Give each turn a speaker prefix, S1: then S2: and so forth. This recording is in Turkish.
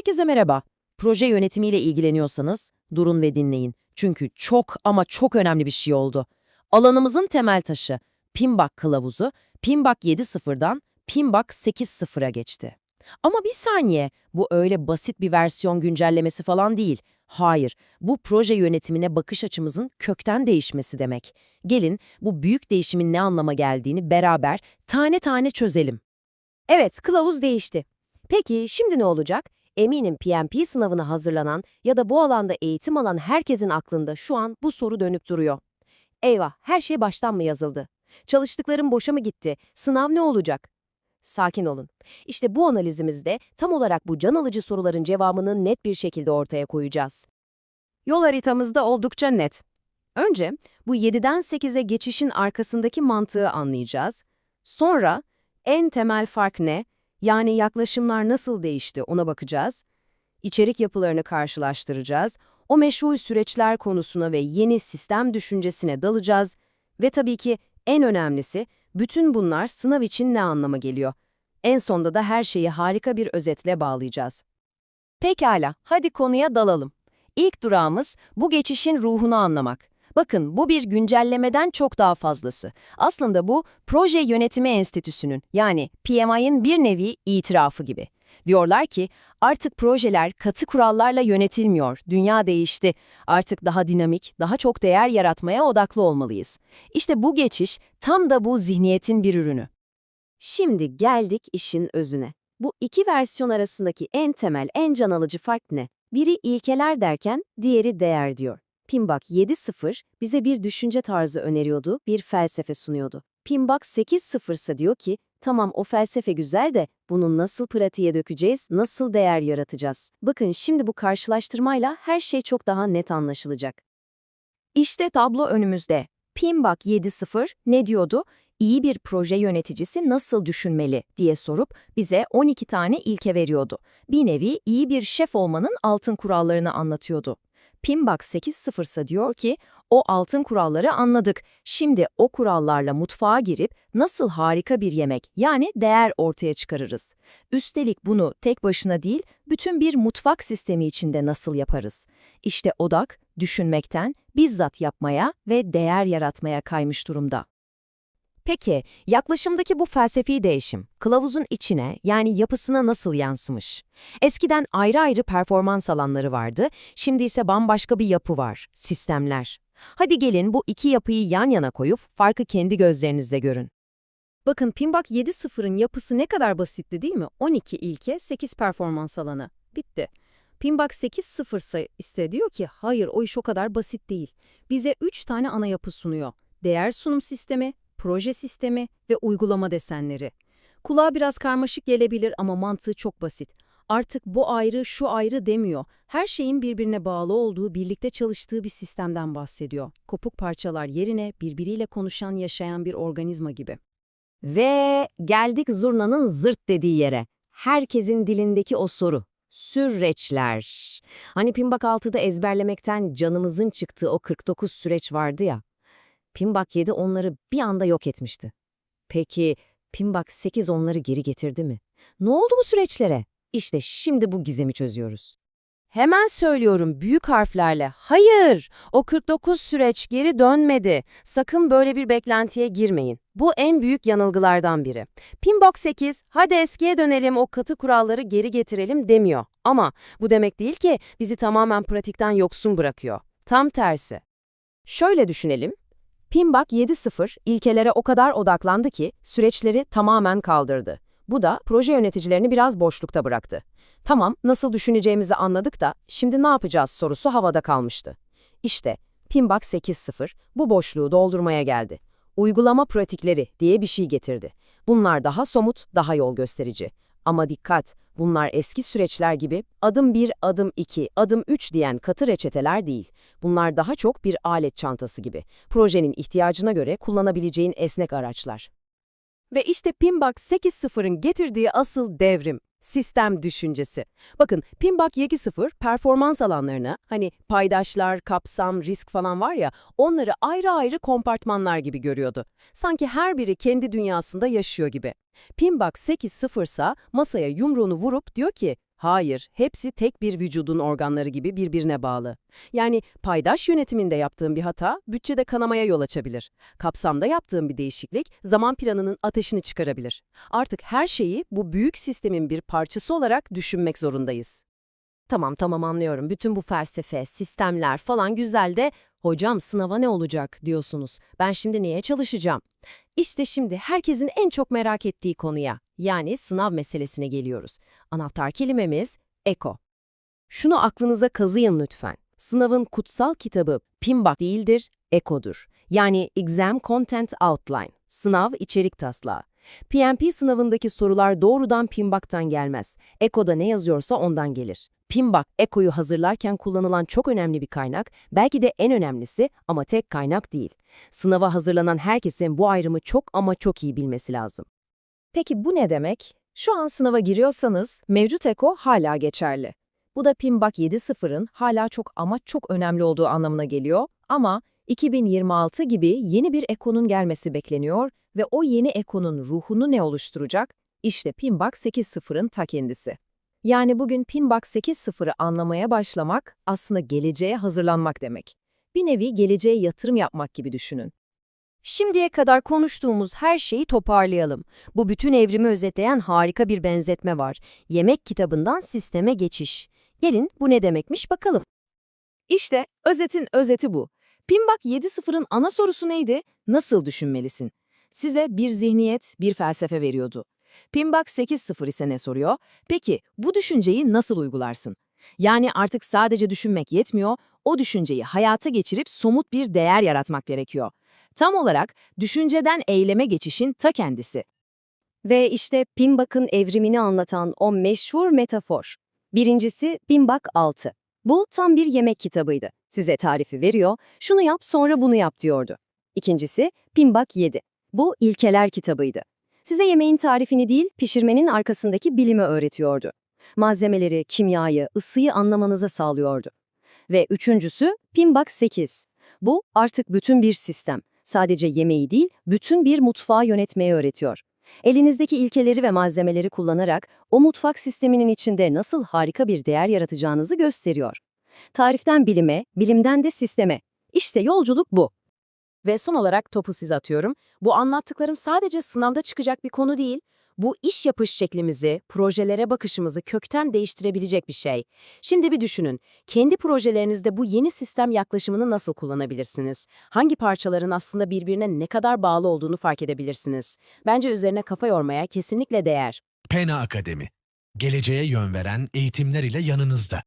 S1: Herkese merhaba. Proje yönetimiyle ilgileniyorsanız durun ve dinleyin. Çünkü çok ama çok önemli bir şey oldu. Alanımızın temel taşı Pimbak kılavuzu Pimbak 7.0'dan Pimbak 8.0'a geçti. Ama bir saniye, bu öyle basit bir versiyon güncellemesi falan değil. Hayır, bu proje yönetimine bakış açımızın kökten değişmesi demek. Gelin bu büyük değişimin ne anlama geldiğini beraber tane tane çözelim.
S2: Evet, kılavuz değişti. Peki şimdi ne olacak? Eminim PMP sınavına hazırlanan ya da bu alanda eğitim alan herkesin aklında şu an bu soru dönüp duruyor. Eyvah, her şey baştan mı yazıldı? Çalıştıklarım boşa mı gitti? Sınav ne olacak? Sakin olun. İşte bu analizimizde tam olarak bu can alıcı soruların cevabını net bir şekilde ortaya koyacağız. Yol haritamız da oldukça net. Önce bu 7'den 8'e geçişin arkasındaki mantığı anlayacağız. Sonra en temel fark ne? Yani yaklaşımlar nasıl değişti ona bakacağız. İçerik yapılarını karşılaştıracağız. O meşru süreçler konusuna ve yeni sistem düşüncesine dalacağız. Ve tabii ki en önemlisi bütün bunlar sınav için ne anlama geliyor? En sonda da her şeyi harika bir özetle bağlayacağız.
S1: Pekala, hadi konuya dalalım. İlk durağımız bu geçişin ruhunu anlamak. Bakın bu bir güncellemeden çok daha fazlası. Aslında bu Proje Yönetimi Enstitüsü'nün yani PMI'ın bir nevi itirafı gibi. Diyorlar ki artık projeler katı kurallarla yönetilmiyor, dünya değişti. Artık daha dinamik, daha çok değer yaratmaya odaklı olmalıyız. İşte bu geçiş tam da bu zihniyetin bir ürünü.
S2: Şimdi geldik işin özüne. Bu iki versiyon arasındaki en temel, en can alıcı fark ne? Biri ilkeler derken diğeri değer diyor. Pimbak 7.0 bize bir düşünce tarzı öneriyordu, bir felsefe sunuyordu. Pimbak 8.0 ise diyor ki, tamam o felsefe güzel de bunu nasıl pratiğe dökeceğiz, nasıl değer yaratacağız? Bakın şimdi bu karşılaştırmayla her şey çok daha net anlaşılacak.
S1: İşte tablo önümüzde. Pimbak 7.0 ne diyordu? İyi bir proje yöneticisi nasıl düşünmeli diye sorup bize 12 tane ilke veriyordu. Bir nevi iyi bir şef olmanın altın kurallarını anlatıyordu. Pimbak 8.0 ise diyor ki, o altın kuralları anladık. Şimdi o kurallarla mutfağa girip nasıl harika bir yemek yani değer ortaya çıkarırız. Üstelik bunu tek başına değil, bütün bir mutfak sistemi içinde nasıl yaparız? İşte odak, düşünmekten bizzat yapmaya ve değer yaratmaya kaymış durumda.
S2: Peki, yaklaşımdaki bu felsefi değişim, kılavuzun içine yani yapısına nasıl yansımış? Eskiden ayrı ayrı performans alanları vardı, şimdi ise bambaşka bir yapı var, sistemler. Hadi gelin bu iki yapıyı yan yana koyup farkı kendi gözlerinizle görün.
S3: Bakın Pimbak 7.0'ın yapısı ne kadar basitti değil mi? 12 ilke, 8 performans alanı. Bitti. Pimbak 8.0 ise ise diyor ki hayır o iş o kadar basit değil. Bize 3 tane ana yapı sunuyor. Değer sunum sistemi, proje sistemi ve uygulama desenleri. Kulağa biraz karmaşık gelebilir ama mantığı çok basit. Artık bu ayrı, şu ayrı demiyor. Her şeyin birbirine bağlı olduğu, birlikte çalıştığı bir sistemden bahsediyor. Kopuk parçalar yerine birbiriyle konuşan, yaşayan bir organizma gibi.
S2: Ve geldik zurnanın zırt dediği yere. Herkesin dilindeki o soru. Süreçler. Hani Pimbak 6'da ezberlemekten canımızın çıktığı o 49 süreç vardı ya. Pimbak 7 onları bir anda yok etmişti. Peki Pimbak 8 onları geri getirdi mi? Ne oldu bu süreçlere? İşte şimdi bu gizemi çözüyoruz.
S1: Hemen söylüyorum büyük harflerle. Hayır, o 49 süreç geri dönmedi. Sakın böyle bir beklentiye girmeyin. Bu en büyük yanılgılardan biri. Pinbox 8, hadi eskiye dönelim o katı kuralları geri getirelim demiyor. Ama bu demek değil ki bizi tamamen pratikten yoksun bırakıyor. Tam tersi. Şöyle düşünelim. Pinbak 7.0 ilkelere o kadar odaklandı ki süreçleri tamamen kaldırdı. Bu da proje yöneticilerini biraz boşlukta bıraktı. Tamam, nasıl düşüneceğimizi anladık da şimdi ne yapacağız sorusu havada kalmıştı. İşte Pinbak 8.0 bu boşluğu doldurmaya geldi. Uygulama pratikleri diye bir şey getirdi. Bunlar daha somut, daha yol gösterici. Ama dikkat, bunlar eski süreçler gibi adım 1, adım 2, adım 3 diyen katı reçeteler değil. Bunlar daha çok bir alet çantası gibi. Projenin ihtiyacına göre kullanabileceğin esnek araçlar. Ve işte Pinbak 8.0'ın getirdiği asıl devrim. Sistem düşüncesi. Bakın Pinbak 7.0 performans alanlarına hani paydaşlar, kapsam, risk falan var ya onları ayrı ayrı kompartmanlar gibi görüyordu. Sanki her biri kendi dünyasında yaşıyor gibi. Pinbak 8.0 ise masaya yumruğunu vurup diyor ki
S4: Hayır, hepsi tek bir vücudun organları gibi birbirine bağlı. Yani paydaş yönetiminde yaptığın bir hata bütçede kanamaya yol açabilir. Kapsamda yaptığın bir değişiklik zaman planının ateşini çıkarabilir. Artık her şeyi bu büyük sistemin bir parçası olarak düşünmek zorundayız.
S1: Tamam tamam anlıyorum. Bütün bu felsefe, sistemler falan güzel de hocam sınava ne olacak diyorsunuz. Ben şimdi neye çalışacağım? İşte şimdi herkesin en çok merak ettiği konuya yani sınav meselesine geliyoruz. Anahtar kelimemiz eko. Şunu aklınıza kazıyın lütfen. Sınavın kutsal kitabı PMBOK değildir, ekodur. Yani Exam Content Outline, sınav içerik taslağı. PMP sınavındaki sorular doğrudan PMBOK'tan gelmez. Eko'da ne yazıyorsa ondan gelir. PMBOK, Eko'yu hazırlarken kullanılan çok önemli bir kaynak, belki de en önemlisi ama tek kaynak değil. Sınava hazırlanan herkesin bu ayrımı çok ama çok iyi bilmesi lazım.
S5: Peki bu ne demek? Şu an sınava giriyorsanız mevcut eko hala geçerli. Bu da PMBOK 7.0'ın hala çok ama çok önemli olduğu anlamına geliyor ama 2026 gibi yeni bir ekonun gelmesi bekleniyor ve o yeni ekonun ruhunu ne oluşturacak? İşte PMBOK 8.0'ın ta kendisi. Yani bugün PMBOK 8.0'ı anlamaya başlamak aslında geleceğe hazırlanmak demek. Bir nevi geleceğe yatırım yapmak gibi düşünün.
S1: Şimdiye kadar konuştuğumuz her şeyi toparlayalım. Bu bütün evrimi özetleyen harika bir benzetme var. Yemek kitabından sisteme geçiş. Gelin bu ne demekmiş bakalım.
S5: İşte özetin özeti bu. PMBOK 7.0'ın ana sorusu neydi? Nasıl düşünmelisin? Size bir zihniyet, bir felsefe veriyordu. PMBOK 8.0 ise ne soruyor? Peki bu düşünceyi nasıl uygularsın? Yani artık sadece düşünmek yetmiyor, o düşünceyi hayata geçirip somut bir değer yaratmak gerekiyor. Tam olarak düşünceden eyleme geçişin ta kendisi.
S1: Ve işte PMBOK'ın evrimini anlatan o meşhur metafor. Birincisi PMBOK 6. Bu tam bir yemek kitabıydı. Size tarifi veriyor, şunu yap sonra bunu yap diyordu. İkincisi PMBOK 7. Bu ilkeler kitabıydı. Size yemeğin tarifini değil, pişirmenin arkasındaki bilimi öğretiyordu. Malzemeleri, kimyayı, ısıyı anlamanıza sağlıyordu. Ve üçüncüsü PMBOK 8. Bu artık bütün bir sistem. Sadece yemeği değil, bütün bir mutfağı yönetmeyi öğretiyor. Elinizdeki ilkeleri ve malzemeleri kullanarak o mutfak sisteminin içinde nasıl harika bir değer yaratacağınızı gösteriyor. Tariften bilime, bilimden de sisteme. İşte yolculuk bu.
S4: Ve son olarak topu size atıyorum. Bu anlattıklarım sadece sınavda çıkacak bir konu değil. Bu iş yapış şeklimizi, projelere bakışımızı kökten değiştirebilecek bir şey. Şimdi bir düşünün. Kendi projelerinizde bu yeni sistem yaklaşımını nasıl kullanabilirsiniz? Hangi parçaların aslında birbirine ne kadar bağlı olduğunu fark edebilirsiniz? Bence üzerine kafa yormaya kesinlikle değer.
S6: Pena Akademi. Geleceğe yön veren eğitimler ile yanınızda.